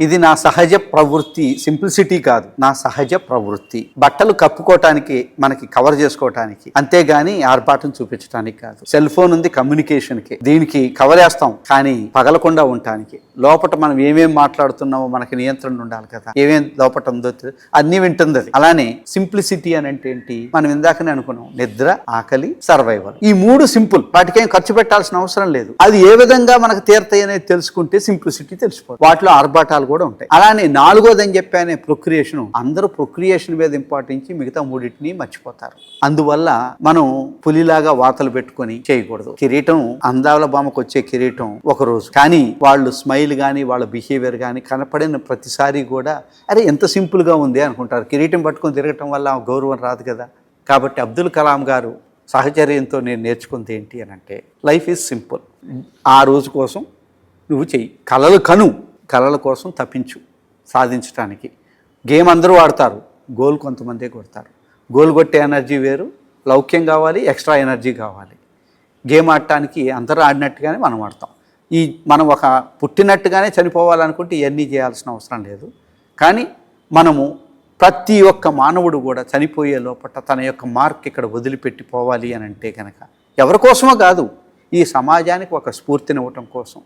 ఇది నా సహజ ప్రవృత్తి. సింప్లిసిటీ కాదు. నా సహజ ప్రవృత్తి. బట్టలు కప్పుకోవటానికి మనకి కవర్ చేసుకోవటానికి అంతేగాని ఆర్భాటం చూపించడానికి కాదు. సెల్ ఫోన్ ఉంది కమ్యూనికేషన్కి. దీనికి కవర్ వేస్తాం కానీ పగలకుండా ఉండటానికి. లోపట మనం ఏమేం మాట్లాడుతున్నామో మనకి నియంత్రణ ఉండాలి కదా. ఏమేం లోపట ఉందో అన్ని వింటుంది అది. అలానే సింప్లిసిటీ అని అంటే ఏంటి? మనం ఇందాకనే అనుకున్నాం నిద్ర ఆకలి సర్వైవల్. ఈ మూడు సింపుల్. వాటికేం ఖర్చు పెట్టాల్సిన అవసరం లేదు. అది ఏ విధంగా మనకు తీరుతాయి అనేది తెలుసుకుంటే సింప్లిసిటీ తెలిసిపోతుంది. వాటిలో ఆర్భాటాలు కూడా ఉంటాయి. అలానే నాలుగోది అని చెప్పానే ప్రొక్రియేషన్ అందరూ ప్రొక్రియేషన్ మీద ఇంపార్టెన్స్ మిగతా మూడింటిని మర్చిపోతారు. అందువల్ల మనం పులిలాగా వాతలు పెట్టుకొని చేయకూడదు. కిరీటం అందాల బొమ్మకు వచ్చే కిరీటం ఒక రోజు. కానీ వాళ్ళు స్మైల్ కానీ వాళ్ళ బిహేవియర్ కానీ కనపడిన ప్రతిసారి కూడా అరే ఎంత సింపుల్గా ఉంది అనుకుంటారు. కిరీటం పట్టుకొని తిరగటం వల్ల గౌరవం రాదు కదా. కాబట్టి అబ్దుల్ కలాం గారు సహచర్యంతో నేను నేర్చుకుంది ఏంటి అని అంటే లైఫ్ ఈజ్ సింపుల్. ఆ రోజు కోసం నువ్వు చెయ్యి. కళలు కను. కళల కోసం తప్పించు సాధించడానికి గేమ్ అందరూ ఆడతారు. గోల్ కొంతమందే కొడతారు. గోల్ కొట్టే ఎనర్జీ వేరు. లౌక్యం కావాలి ఎక్స్ట్రా ఎనర్జీ కావాలి. గేమ్ ఆడటానికి అందరూ ఆడినట్టుగానే మనం ఆడతాం. ఈ మనం ఒక పుట్టినట్టుగానే చనిపోవాలనుకుంటే ఇవన్నీ చేయాల్సిన అవసరం లేదు. కానీ మనము ప్రతి ఒక్క మానవుడు కూడా చనిపోయే లోపల తన యొక్క మార్క్ ఇక్కడ వదిలిపెట్టి పోవాలి అని అంటే కనుక ఎవరి కోసమో కాదు ఈ సమాజానికి ఒక స్ఫూర్తినివ్వటం కోసం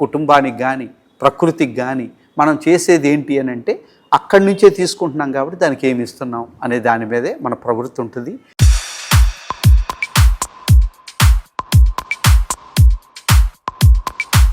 కుటుంబానికి కానీ ప్రకృతికి కానీ మనం చేసేది ఏంటి అని అంటే అక్కడి నుంచే తీసుకుంటున్నాం కాబట్టి దానికి ఏమి ఇస్తున్నాం అనే దాని మీదే మన ప్రవృత్తి ఉంటుంది.